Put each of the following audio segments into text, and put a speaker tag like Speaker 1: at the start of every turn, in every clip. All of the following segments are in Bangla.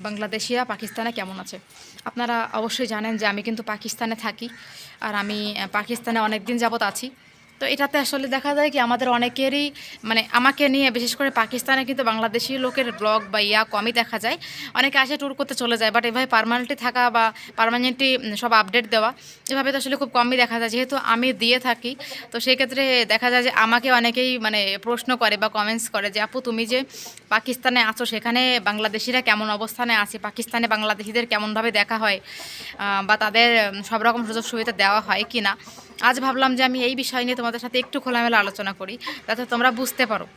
Speaker 1: বাংলাদেশিরা পাকিস্তানে কেমন আছে? আপনারা অবশ্যই জানেন যে আমি কিন্তু পাকিস্তানে থাকি। আর আমি পাকিস্তানে অনেক দিন যাবত আছি। তো এটাতে আসলে দেখা যায় কি আমাদের অনেকেরই মানে আমাকে নিয়ে বিশেষ করে পাকিস্তানে কিন্তু বাংলাদেশি লোকের ব্লগ বা ইয়া কমই দেখা যায়। অনেকে আসে ট্যুর করতে চলে যায় বাট এভাবে পারমানেন্টলি থাকা বা পারমানেন্টলি সব আপডেট দেওয়া, এভাবে তো আসলে খুব কমই দেখা যায়। যেহেতু আমি দিয়ে থাকি, তো সেই ক্ষেত্রে দেখা যায় যে আমাকে অনেকেই মানে প্রশ্ন করে বা কমেন্টস করে যে, আপু, তুমি যে পাকিস্তানে আছো, সেখানে বাংলাদেশিরা কেমন অবস্থানে আছে? পাকিস্তানে বাংলাদেশিদের কেমনভাবে দেখা হয়? বা তাদের সব রকম সুযোগ সুবিধা দেওয়া হয় কি না আজ ভাবলাম যে আমি এই বিষয় নিয়ে তোমাদের সাথে একটু খোলামেলা আলোচনা করি, যাতে তোমরা বুঝতে পারো।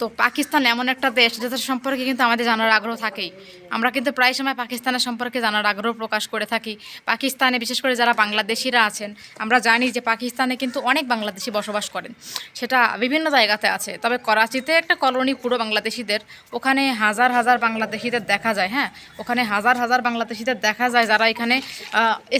Speaker 1: তো পাকিস্তান এমন একটা দেশ যেটার সম্পর্কে কিন্তু আমাদের জানার আগ্রহ থাকেই। আমরা কিন্তু প্রায় সময় পাকিস্তানের সম্পর্কে জানার আগ্রহ প্রকাশ করে থাকি। পাকিস্তানে বিশেষ করে যারা বাংলাদেশিরা আছেন, আমরা জানি যে পাকিস্তানে কিন্তু অনেক বাংলাদেশি বসবাস করেন। সেটা বিভিন্ন জায়গাতে আছে। তবে করাচিতে একটা কলোনি পুরো বাংলাদেশিদের, ওখানে হাজার হাজার বাংলাদেশিদের দেখা যায় হ্যাঁ? ওখানে হাজার হাজার বাংলাদেশিদের দেখা যায় যারা এখানে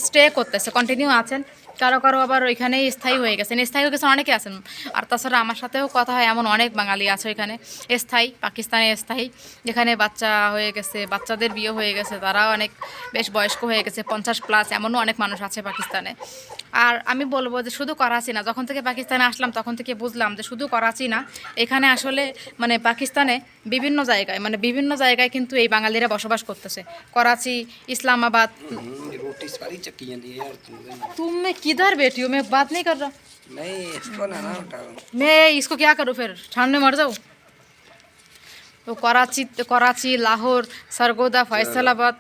Speaker 1: স্টে করতেছে কন্টিনিউ আছেন। কারও কারও আবার ওইখানেই স্থায়ী হয়ে গেছেন। স্থায়ী হয়ে গেছেন অনেকে আছেন। আর তাছাড়া আমার সাথেও কথা হয়, এমন অনেক বাঙালি আছে ওইখানে। স্থায়ী, পাকিস্তানে স্থায়ী। যেখানে বাচ্চা হয়ে গেছে, বাচ্চাদের বিয়ে হয়ে গেছে, তারাও অনেক বেশ বয়স্ক হয়ে গেছে, পঞ্চাশ প্লাস এমনও অনেক মানুষ আছে পাকিস্তানে। আর আমি বলব যে শুধু করাচি না, যখন থেকে পাকিস্তানে আসলাম তখন থেকে বুঝলাম যে শুধু করাচি না, এখানে আসলে মানে পাকিস্তানে বিভিন্ন জায়গায় মানে বিভিন্ন জায়গায় কিন্তু এই বাঙালিরা বসবাস করতেছে। করাচি, ইসলামাবাদ। তুমি কিধার বেটি মে বাদ নেই
Speaker 2: কর? মে ইসকো ক্যা করো
Speaker 1: ফের? ঠান্ডে মার যাও। ও করাচি করাচি, লাহোর, সরগোদা, ফয়সালাবাদ।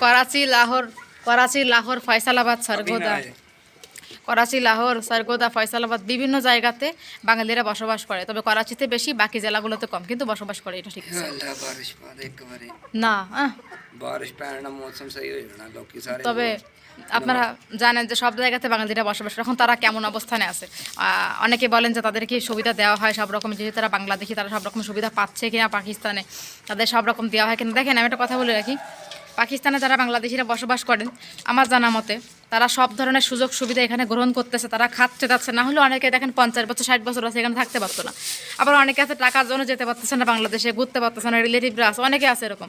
Speaker 1: कराची लाहौर कराची लाहौर फैसलाबाद
Speaker 2: सरगोदा
Speaker 1: করাচি লাহোর সারগোদা ফয়সালাবাদ বিভিন্ন জায়গাতে বাঙালিরা বসবাস করে। তবে করাচিতে বেশি বাকি জেলাগুলোতে কম। কিন্তু বসবাস করে এটা ঠিক আছে। না তবে আপনারা জানেন যে সব জায়গাতে বাঙালিরা বসবাস এখন তারা কেমন অবস্থানে আছে? অনেকে বলেন যে তাদেরকে সুবিধা দেওয়া হয় সব রকম? যেহেতু তারা বাংলাদেশি তারা সব রকম সুবিধা পাচ্ছে কিনা পাকিস্তানে? তাদের সব রকম দেওয়া হয় কিনা? দেখেন আমি একটা কথা বলে রাখি। পাকিস্তানে যারা বাংলাদেশিরা বসবাস করেন, আমার জানা মতে তারা সব ধরনের সুযোগ সুবিধা এখানে গ্রহণ করতেছে, তারা খাচ্ছে যাচ্ছে না হলে অনেকে দেখেন পঞ্চাশ বছর, ষাট বছর আছে, এখানে থাকতে পারতো না। আবার অনেকে আছে টাকার জন্য যেতে পারতেছে না বাংলাদেশে, ঘুরতে পারতেছে না, রিলেটিভরা আছে, অনেকে আছে এরকম।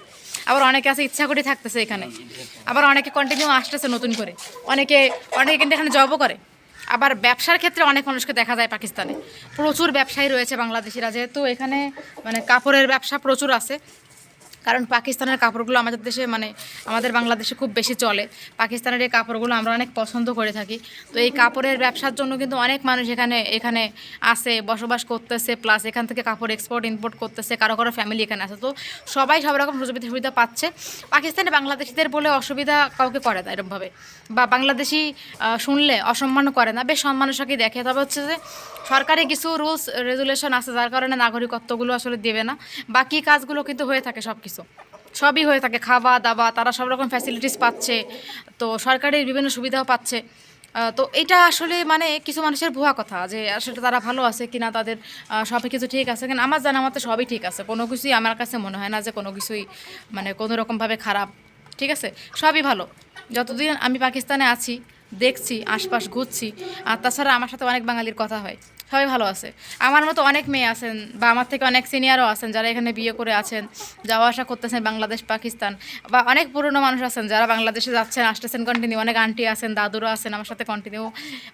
Speaker 1: আবার অনেকে আছে ইচ্ছা করে থাকতেছে এখানে। আবার অনেকে কন্টিনিউ আসতেছে নতুন করে। অনেকে অনেকে কিন্তু এখানে জবও করে। আবার ব্যবসার ক্ষেত্রে অনেক মানুষকে দেখা যায় পাকিস্তানে। প্রচুর ব্যবসায়ী রয়েছে বাংলাদেশিরা, যেহেতু এখানে মানে কাপড়ের ব্যবসা প্রচুর আছে। কারণ পাকিস্তানের কাপড়গুলো আমাদের দেশে মানে আমাদের বাংলাদেশে খুব বেশি চলে। পাকিস্তানের এই কাপড়গুলো আমরা অনেক পছন্দ করে থাকি। তো এই কাপড়ের ব্যবসার জন্য কিন্তু অনেক মানুষ এখানে এখানে আসে, বসবাস করতেছে প্লাস এখান থেকে কাপড় এক্সপোর্ট ইম্পোর্ট করতেছে, কারও কারও ফ্যামিলি এখানে আছে তো সবাই সব রকম সুযোগ সুবিধা পাচ্ছে। পাকিস্তানে বাংলাদেশিদের বলে অসুবিধা কাউকে করে না এরকমভাবে বা বাংলাদেশি শুনলে অসম্মান করে না। বেশ সম্মানের সাথে দেখে। তবে হচ্ছে যে সরকারি কিছু রুলস রেজুলেশন আছে, যার কারণে নাগরিকত্বগুলো আসলে দেবে না। বাকি কাজগুলো কিন্তু হয়ে থাকে সব কিছু সবই হয়ে থাকে, খাওয়া, দাওয়া, তারা সব রকম ফ্যাসিলিটিস পাচ্ছে, তো সরকারের বিভিন্ন সুবিধাও পাচ্ছে। তো এটা আসলে মানে কিছু মানুষের ভুয়া কথা যে আসলে তারা ভালো আছে কিনা, তাদের সব কিছু ঠিক আছে কিনা। আমার জানা মতে সবই ঠিক আছে। কোনো কিছুই আমার কাছে মনে হয় না যে কোনো কিছুই মানে কোনো রকমভাবে খারাপ, ঠিক আছে? সবই ভালো। যতদিন আমি পাকিস্তানে আছি, দেখছি, আশপাশ ঘুরছি, আর তাছাড়া আমার সাথে অনেক বাঙালির কথা হয়। সবাই ভালো আছে। আমার মতো অনেক মেয়ে আছেন বা আমার থেকে অনেক সিনিয়রও আছেন যারা এখানে বিয়ে করে আছেন, যাওয়া আসা করতেছেন বাংলাদেশ, পাকিস্তান বা অনেক পুরনো মানুষ আছেন যারা বাংলাদেশে যাচ্ছেন, আসতেছেন কন্টিনিউ অনেক আন্টি আছেন দাদুরও আছেন আমার সাথে কন্টিনিউ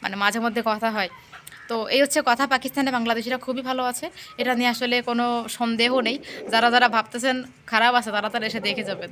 Speaker 1: মানে মাঝে মধ্যে কথা হয়। তো এই হচ্ছে কথা, পাকিস্তানে বাংলাদেশিরা খুবই ভালো আছে। এটা নিয়ে আসলে কোনো সন্দেহ নেই। যারা যারা ভাবতেছেন খারাপ আছে তারা তারা এসে দেখে যাবেন।